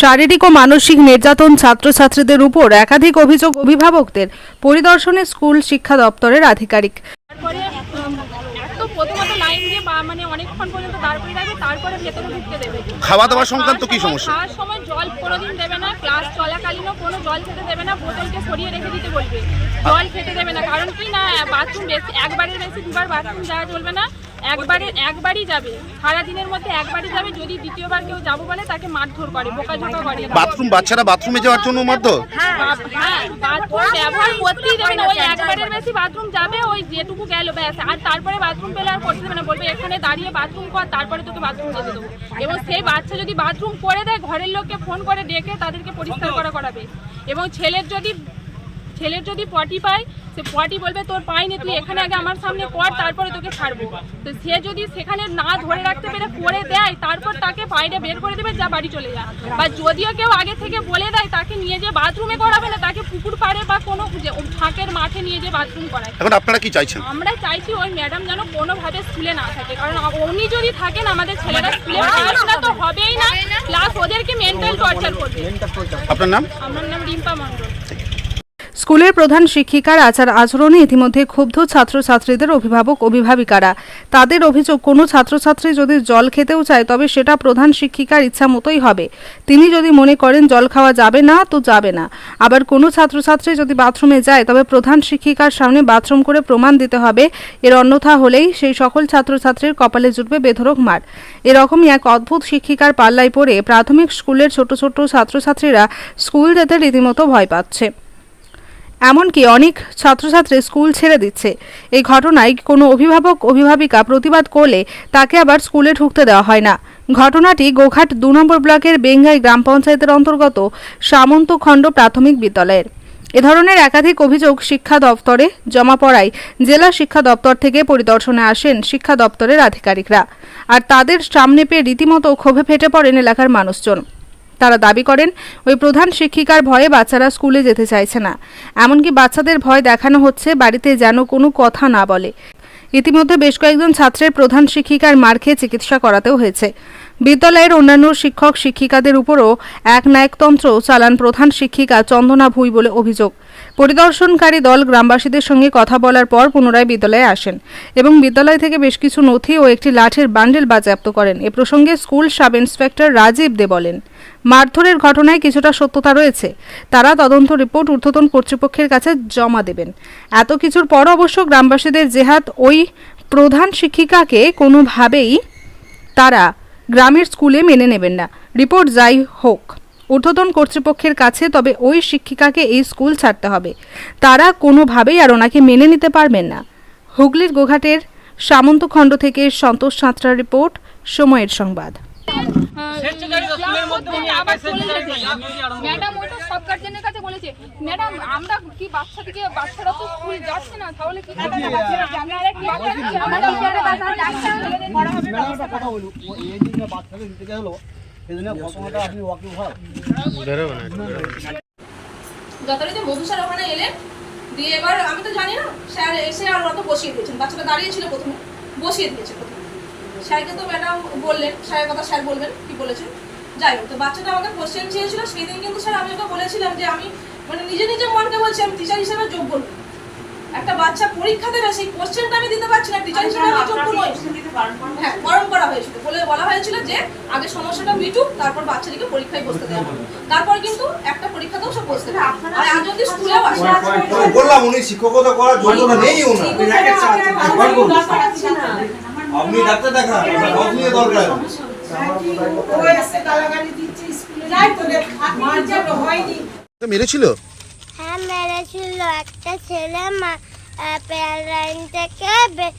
শারীরিক ও মানসিক নির্যাতন ছাত্রছাত্রীদের উপর একাধিক অভিযোগ অভিভাবকদের পরিদর্শনে স্কুল শিক্ষা দপ্তরের আধিকারিক। প্রথমত লাইন দিয়ে বা মানে অনেকক্ষণ পর্যন্ত দাঁড় করে রাখবে তারপরে ভেতরে ঢুকতে দেবে। খাওয়া দাওয়া সংক্রান্ত কি সমস্যা? খাওয়ার সময় জল কোনোদিন দেবে না ক্লাস চলাকালীনও কোনো জল খেতে দেবে না বোতলকে সরিয়ে রেখে দিতে বলবে। জল খেতে দেবে না কারণ কি না বাথরুম বেশি একবারের বেশি দুবার বাথরুম যাওয়া চলবে না। একবারে একবারই যাবে। সারা দিনের মধ্যে একবারই যাবে যদি দ্বিতীয়বার কেউ যাব বলে তাকে মারধর করে বোকাঝোকা করে। বাথরুম বাচ্চারা বাথরুমে যাওয়ার জন্য মারধর? হ্যাঁ বাথরুম ব্যবহার করতেই দেবে না। ওই একবারের বেশি বাথরুম যাবে ওই যেটুকু গেল ব্যাস। আর তারপরে বাথরুম পেলে আর করতে দেবে না। বলবে এখানে দাঁড়িয়ে বাথরুম কর তারপরে তোকে বাথরুম যেতে দেবো। এবং সেই বাচ্চা যদি বাথরুম করে দেয় ঘরের লোককে ফোন করে ডেকে তাদেরকে পরিষ্কার করা করাবে। এবং ছেলের যদি ছেলের যদি পটি পায় সে পটি বলবে তোর পাইনি তুই এখানে আগে আমার সামনে কর তারপরে তোকে ছাড়বো। তো সে যদি সেখানে না ধরে রাখতে পেরে করে দেয় তারপর তাকে বাইরে বের করে দেবে যা বাড়ি চলে যা। বা যদিও কেউ আগে থেকে বলে দেয় তাকে নিয়ে যে বাথরুমে করাবে না তাকে পুকুর পাড়ে বা কোনো যে ফাঁকের মাঠে নিয়ে যে বাথরুম করায়। এখন আপনারা কি চাইছেন? আমরা চাইছি ওই ম্যাডাম যেন কোনোভাবে স্কুলে না থাকে কারণ উনি যদি থাকেন আমাদের ছেলেরা স্কুলে পড়াশোনা তো হবেই না প্লাস ওদেরকে মেন্টাল টর্চার করবে। আপনার নাম? আমার নাম রিম্পা মণ্ডল। স্কুলের প্রধান শিক্ষিকার আচার আচরণে ইতিমধ্যে ক্ষুব্ধ ছাত্রছাত্রীদের অভিভাবক, অভিভাবিকারা। তাদের অভিযোগ, কোনো ছাত্রছাত্রী যদি জল খেতেও চায়, তবে সেটা প্রধান শিক্ষিকার ইচ্ছা মতোই হবে। তিনি যদি মনে করেন জল খাওয়া যাবে না, তো যাবে না। আবার কোনো ছাত্রছাত্রী যদি বাথরুমে যায়, তবে প্রধান শিক্ষিকার সামনে বাথরুম করে প্রমাণ দিতে হবে। এর অন্যথা হলেই সেই সকল ছাত্রছাত্রীর কপালে জুটবে বেধরক মার। এরকমই এক অদ্ভুত শিক্ষিকার পাল্লায় পড়ে প্রাথমিক স্কুলের ছোট ছোট ছাত্রছাত্রীরা স্কুল যেতে রীতিমতো ভয় পাচ্ছে। এমনকি অনেক ছাত্রছাত্রী স্কুল ছেড়ে দিচ্ছে। এই ঘটনায় কোনো অভিভাবক, অভিভাবিকা প্রতিবাদ করলে তাকে আবার স্কুলে ঢুকতে দেওয়া হয় না। ঘটনাটি গোঘাট দু নম্বর ব্লকের বেঙ্গাই গ্রাম পঞ্চায়েতের অন্তর্গত সামন্তখণ্ড প্রাথমিক বিদ্যালয়ের। এ ধরনের একাধিক অভিযোগ শিক্ষা দপ্তরে জমা পড়ায় জেলা শিক্ষা দপ্তর থেকে পরিদর্শনে আসেন শিক্ষা দপ্তরের আধিকারিকরা। আর তাদের সামনে পেয়ে রীতিমতো ক্ষোভে ফেটে পড়েন এলাকার মানুষজন। তারা দাবি করেন, ওই প্রধান শিক্ষিকার ভয়ে বাচ্চারা স্কুলে যেতে চাইছে না। এমনকি বাচ্চাদের ভয় দেখানো হচ্ছে বাড়িতে যেন কোনো কথা না বলে। ইতিমধ্যে বেশ কয়েকজন ছাত্রের প্রধান শিক্ষিকার মার খেয়ে চিকিৎসা করাতেও হয়েছে। বিদ্যালয়ের অন্যান্য শিক্ষক শিক্ষিকাদের উপরও এক নায়কতন্ত্র চালান প্রধান শিক্ষিকা চন্দনা ভুই বলে অভিযোগ। পরিদর্শনকারী দল গ্রামবাসীদের সঙ্গে কথা বলার পর পুনরায় বিদ্যালয়ে আসেন এবং বিদ্যালয় থেকে বেশ কিছু নথি ও একটি লাঠির বান্ডেল বাজেয়াপ্ত করেন। এ প্রসঙ্গে school sub inspector Rajib De বলেন, মারধরের ঘটনায় কিছুটা সত্যতা রয়েছে। তারা তদন্ত রিপোর্ট ঊর্ধ্বতন কর্তৃপক্ষের কাছে জমা দেবেন। এত কিছুর পর অবশ্য গ্রামবাসীদের জেহাদ ওই প্রধান শিক্ষিকাকে কোনোভাবেই তারা গ্রামের স্কুলে মেনে নেবেন না। রিপোর্ট যাই হোক, ঊর্ধ্বতন কর্তৃপক্ষের কাছে, তবে ওই শিক্ষিকাকে এই স্কুল ছাড়তে হবে। তারা কোনোভাবেই আর ওনাকে মেনে নিতে পারবেন না। হুগলির গোঘাটের সামন্তখণ্ড থেকে সন্তোষ সাঁতরার রিপোর্ট, সময়ের সংবাদ। ম্যাডাম ওটা সব গার্জেনের কাছে বলেছে ম্যাডাম আমরা কি বাচ্চা থেকে বাচ্চারা তো স্কুল যাচ্ছে না তাহলে কি করবে? আপনারা কি একটা কথা বলুন ও এই দিনে বাচ্চাকে দিতে গেল সেদিনে ঘটনাটা আপনি ওয়াকিং হয় যথারীতি মধু স্যার ওখানে এলেন দিয়ে এবার আমি তো জানি না স্যার এসে আর অত বসিয়ে দিয়েছেন বাচ্চাটা দাঁড়িয়ে ছিল প্রথমে বসিয়ে দিয়েছে প্রথমে স্যারকে তো ম্যাডাম বললেন স্যারের কথা স্যার বলবেন কি বলেছেন? যাই হোক তো বাচ্চাটা আমাকে কোশ্চেন চেয়েছিল সেই দিন কিন্তু স্যার আমি ওকে বলেছিলাম যে আমি মানে নিজে নিজে মনকে বলছি আমি টিচার হিসেবে যোগ্য নই। একটা বাচ্চা পরীক্ষা দেবে সেই কোশ্চেনটা আমি দিতে পারছি না টিচার হিসেবে আমি যোগ্য নই। হ্যাঁ বারণ করা হয়েছিল। বলে বলা হয়েছিল যে আগে সমস্যাটা মিটুক তারপর বাচ্চাটিকে পরীক্ষায় বসতে দেওয়া হবে। তারপর কিন্তু একটা পরীক্ষাতেও সে বসতে দেবে আর আজ যদি স্কুলেও আসে বললাম উনি শিক্ষকতা করার যোগ্যতা নেই ওনার। আপনি ডাক্তার দেখান রথ নিয়ে দরকার। মেরেছিল? হ্যাঁ মেরেছিল। একটা ছেলে মা- আহ, প্যার লাইন থেকে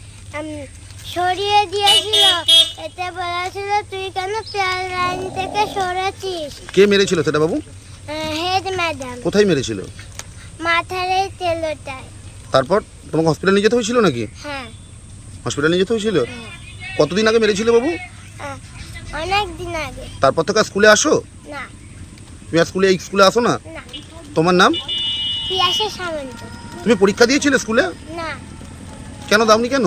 সরিয়ে দিয়েছিল। এতে বলেছিল তুই কেন প্যার লাইন থেকে সরেছিস? কে মেরেছিল সেটা বাবু? Head madam. কোথায় মেরেছিল? মাথার এই তেলোটায়। তারপর তোমাকে হসপিটালে নিয়ে যেতে হয়েছিল নাকি? হ্যাঁ। হসপিটালে নিয়ে যেতে হয়েছিল? কতদিন আগে মেরেছিল বাবু? অনেক দিন আগে। তারপর থেকে আর স্কুলে আসো? না। তুমি আর স্কুলে এই স্কুলে আসো না? না। তোমার নাম? পিয়াসে সামন্ত। তুমি পরীক্ষা দিয়েছিলে স্কুলে? না। কেন দাওনি কেন?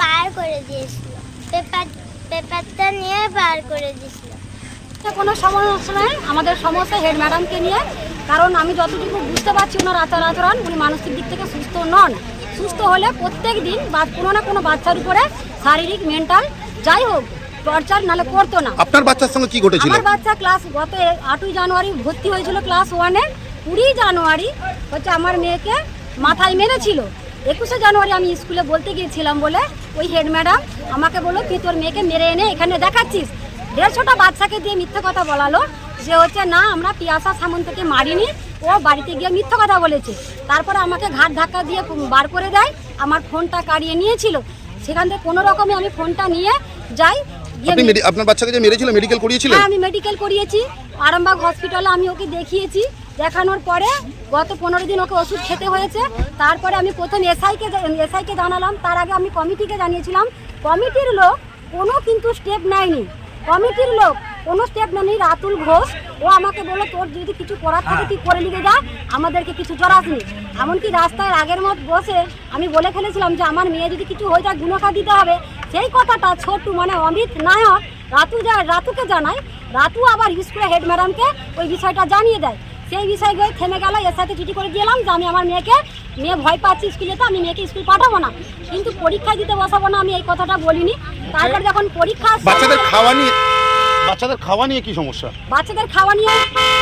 পার করে দিয়েছিল। পেপার পেপারটা নিয়ে পার করে দিয়েছিল। কোনো সমস্যা নেই আমাদের সমস্যা হেড ম্যাডামকে নিয়ে। কারণ আমি যতটুকু বুঝতে পারছি ওনার আচার আচরণ উনি মানসিক দিক থেকে সুস্থ নন। সুস্থ হলে প্রত্যেক দিন কোনো না কোনো বাচ্চার উপরে শারীরিক মেন্টাল যাই হোক টর্চার নালে করতো না। আপনার বাচ্চার সঙ্গে কি ঘটেছিল? আমার বাচ্চা ক্লাস গত আটই জানুয়ারি ভর্তি হয়েছিল ক্লাস ওয়ানে। কুড়ি জানুয়ারি হচ্ছে আমার মেয়েকে মাথায় মেরেছিল। একুশে জানুয়ারি আমি স্কুলে বলতে গিয়েছিলাম বলে ওই হেড ম্যাডাম আমাকে বলল তুই তোর মেয়েকে মেরে এনে এখানে দেখাচ্ছিস। দেড়শোটা বাচ্চাকে দিয়ে মিথ্যে কথা বলালো। যে হচ্ছে না আমরা পিয়াসা সামন্তকে মারিনি। ও বাড়িতে গিয়ে মিথ্যে কথা বলেছে। তারপরে আমাকে ঘাট ধাক্কা দিয়ে বার করে দেয়। আমার ফোনটা কাড়িয়ে নিয়েছিল। সেখান থেকে কোনো রকমে আমি ফোনটা নিয়ে যাই। আপনি আপনার বাচ্চাকে যে মেরেছিল মেডিকেল করিয়েছিলেন হ্যাঁ আমি মেডিকেল করিয়েছি। আরামবাগ হসপিটালে আমি ওকে দেখিয়েছি। দেখানোর পরে গত পনেরো দিন ওকে ওষুধ খেতে হয়েছে। তারপরে আমি প্রথম এসআইকে এসআইকে জানালাম। তার আগে আমি কমিটিকে জানিয়েছিলাম। কমিটির লোক কোনো কিন্তু স্টেপ নেয়নি। কমিটির লোক কোনো স্টেপ নেয়নি রাতুল ঘোষ ও আমাকে বলল তোর যদি কিছু করার থাকে তুই করে নিয়ে যা আমাদেরকে কিছু জড়াসনি এমনকি রাস্তায় আগের মত বসে আমি বলে ফেলেছিলাম যে আমার মেয়ে যদি কিছু হয়ে যায় গুণকা দিতে হবে। সেই কথাটা ছোট্টু মানে অমিত নায়ক রাতু যা রাতুকে জানায়। রাতু আবার স্কুলে হেড ম্যাডামকে ওই বিষয়টা জানিয়ে দেয়। সেই বিষয় গিয়ে থেমে গেল এর সাথে চিঠি করে দিলাম যে আমি আমার মেয়েকে মেয়ে ভয় পাচ্ছি স্কুলে তো আমি মেয়েকে স্কুল পাঠাবো না। কিন্তু পরীক্ষা দিতে বসাবো না আমি এই কথাটা বলিনি। তারপর যখন পরীক্ষা বাচ্চাদের খাওয়া নিয়ে বাচ্চাদের খাওয়া নিয়ে কি সমস্যা বাচ্চাদের খাওয়া নিয়ে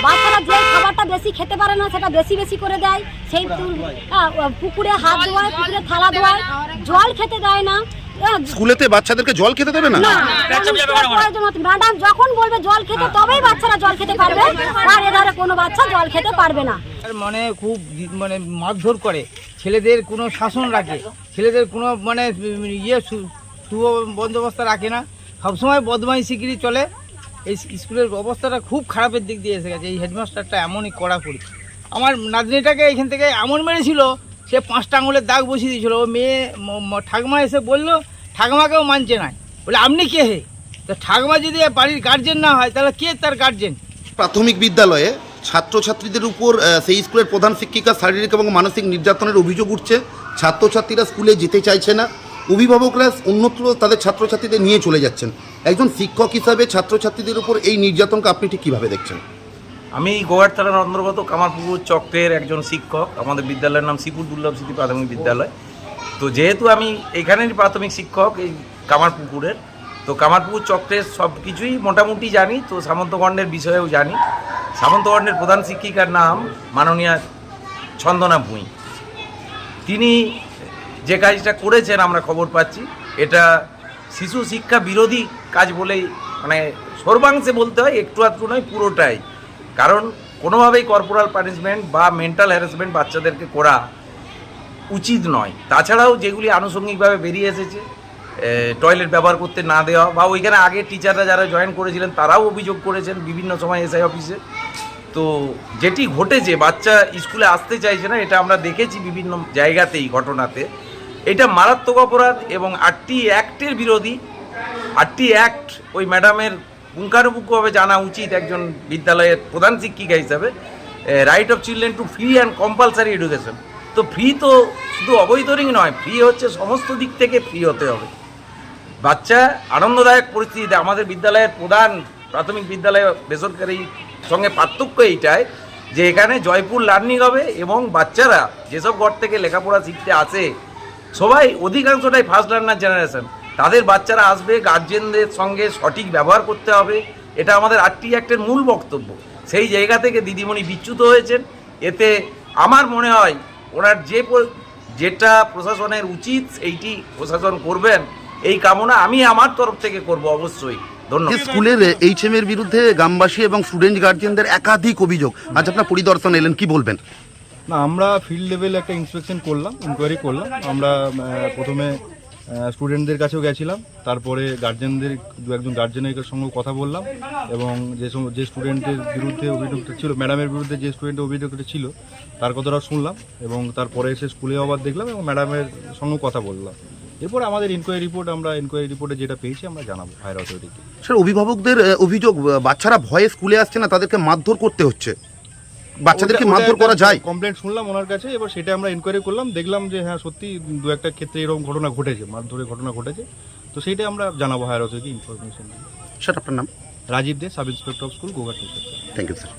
বাচ্চারা যে খাবারটা বেশি খেতে পারে না সেটা বেশি বেশি করে দেয় সেই পুকুরে হাত ধোয়ায় পুকুরে থালা ধোয়ায় জল খেতে দেয় না স্কুলেতে বাচ্চাদেরকে জল খেতে দেবে না ম্যাডাম যখন বলবে জল খেতে তবেই বাচ্চারা জল খেতে পারবে আর এধারে কোনো বাচ্চা জল খেতে পারবে না আর মানে খুব মানে মারধর করে ছেলেদের কোনো শাসন রাখে ছেলেদের কোনো মানে ইয়ে সু- শুভ বন্দোবস্ত রাখে না সবসময় বদমাইশিগিরি চলে এই স্কুলের অবস্থাটা খুব খারাপের দিক দিয়ে এসে গেছে। এই হেডমাস্টারটা এমনই কড়াকড়ি আমার নাতনিটাকে এখান থেকে এমন মেরেছিল, সে পাঁচটা আঙুলের দাগ বসিয়ে দিয়েছিল। ও মেয়ে ঠাকুমা এসে বলল, ঠাকুমাকেও মানছে না। বলে, আপনি কে হে? তো ঠাকুমা যদি বাড়ির গার্জেন না হয়, তাহলে কে তার গার্জেন প্রাথমিক বিদ্যালয়ে ছাত্রছাত্রীদের উপর সেই স্কুলের প্রধান শিক্ষিকা শারীরিক এবং মানসিক নির্যাতনের অভিযোগ উঠছে। ছাত্রছাত্রীরা স্কুলে যেতে চাইছে না। অভিভাবকরা অন্যত্র তাদের ছাত্রছাত্রীদের নিয়ে চলে যাচ্ছেন। একজন শিক্ষক হিসাবে ছাত্রছাত্রীদের উপর এই নির্যাতনকে আপনি ঠিক কীভাবে দেখছেন? আমি গোয়ার থানার অন্তর্গত কামারপুকুর চক্রের একজন শিক্ষক। আমাদের বিদ্যালয়ের নাম শ্রীপুর দুর্লভ স্মৃতি প্রাথমিক বিদ্যালয়। তো যেহেতু আমি এখানেরই প্রাথমিক শিক্ষক এই কামারপুকুরের, তো কামারপুকুর চক্রের সব কিছুই মোটামুটি জানি, তো সামন্তকর্ণের বিষয়েও জানি। সামন্তকর্ণের প্রধান শিক্ষিকার নাম মাননীয়া ছন্দনা ভুঁই। তিনি যে কাজটা করেছেন, আমরা খবর পাচ্ছি, এটা শিশু শিক্ষা বিরোধী কাজ বলেই মানে সর্বাংশে বলতে হয়, একটু আধটু নয়, পুরোটাই। কারণ কোনোভাবেই কর্পোরাল পানিশমেন্ট বা মেন্টাল হ্যারাসমেন্ট বাচ্চাদেরকে করা উচিত নয়। তাছাড়াও যেগুলি আনুষঙ্গিকভাবে বেরিয়ে এসেছে টয়লেট ব্যবহার করতে না দেওয়া বা ওইখানে আগে টিচাররা যারা জয়েন করেছিলেন, তারাও অভিযোগ করেছেন বিভিন্ন সময় এসআই অফিসে। তো যেটি ঘটেছে, বাচ্চা স্কুলে আসতে চাইছে না, এটা আমরা দেখেছি বিভিন্ন জায়গাতেই, ঘটনাতে। এটা মারাত্মক অপরাধ এবং আটটি অ্যাক্টের বিরোধী, আটটি অ্যাক্ট ওই ম্যাডামের পুঙ্খানুপুঙ্খভাবে জানা উচিত একজন বিদ্যালয়ের প্রধান শিক্ষিকা হিসাবে right of children to free and compulsory education তো ফ্রি তো শুধু অবৈতরিক নয় ফ্রি হচ্ছে সমস্ত দিক থেকে ফ্রি হতে হবে। বাচ্চা আনন্দদায়ক পরিস্থিতিতে আমাদের বিদ্যালয়ের প্রধান প্রাথমিক বিদ্যালয় বেসরকারি সঙ্গে পার্থক্য এইটাই যে এখানে জয়পুর লার্নিং হবে এবং বাচ্চারা যেসব ঘর থেকে লেখাপড়া শিখতে আসে সবাই অধিকাংশটাই ফার্স্ট লার্নার জেনারেশন তাদের বাচ্চারা আসবে গার্জেনদের সঙ্গে সঠিক ব্যবহার করতে হবে। এটা আমাদের আটটি অ্যাক্টের মূল বক্তব্য। সেই জায়গা থেকে দিদিমণি বিচ্যুত হয়েছেন। এতে আমার মনে হয় ওনার যে যেটা প্রশাসনের উচিত এইটি প্রশাসন করবেন। এই কামনা আমি আমার তরফ থেকে করব অবশ্যই। ধন্যবাদ। স্কুলের এইচএম এর বিরুদ্ধে গ্রামবাসী এবং স্টুডেন্ট গার্জিয়ানদের একাধিক অভিযোগ। আজ আপনার পরিদর্শন এলেন, কি বলবেন? না, আমরা ফিল্ড লেভেলে একটা ইন্সপেকশন করলাম ইনকোয়ারি করলাম। আমরা প্রথমে স্টুডেন্টদের কাছেও গেছিলাম। তারপরে গার্জেনদের দু একজন গার্জেনের সঙ্গেও কথা বললাম এবং যে যে স্টুডেন্টের বিরুদ্ধে অভিযোগটা ছিল ম্যাডামের বিরুদ্ধে যে স্টুডেন্টের অভিযোগটা ছিল, তার কথাটা শুনলাম এবং তারপরে এসে স্কুলে আবার দেখলাম এবং ম্যাডামের সঙ্গেও কথা বললাম। এরপর আমাদের ইনকোয়ারি রিপোর্ট আমরা ইনকোয়ারি রিপোর্টে যেটা পেয়েছি, আমরা জানাব হায়ার অথরিটিকে স্যার, অভিভাবকদের অভিযোগ বাচ্চারা ভয়ে স্কুলে আসছে না, তাদেরকে মারধর করতে হচ্ছে? বাচ্চাদেরকে মারধর করা যায়। কমপ্লেন শুনলাম ওনার কাছে এবার সেটা আমরা ইনকোয়ারি করলাম দেখলাম যে হ্যাঁ সত্যি দু একটা ক্ষেত্রে এরকম ঘটনা ঘটেছে মারধরের ঘটনা ঘটেছে। তো সেইটা আমরা জানাব হায়ার অথরিটি ইনফরমেশন স্যার আপনার নাম? Rajib De sub inspector of school Goghat thank you sir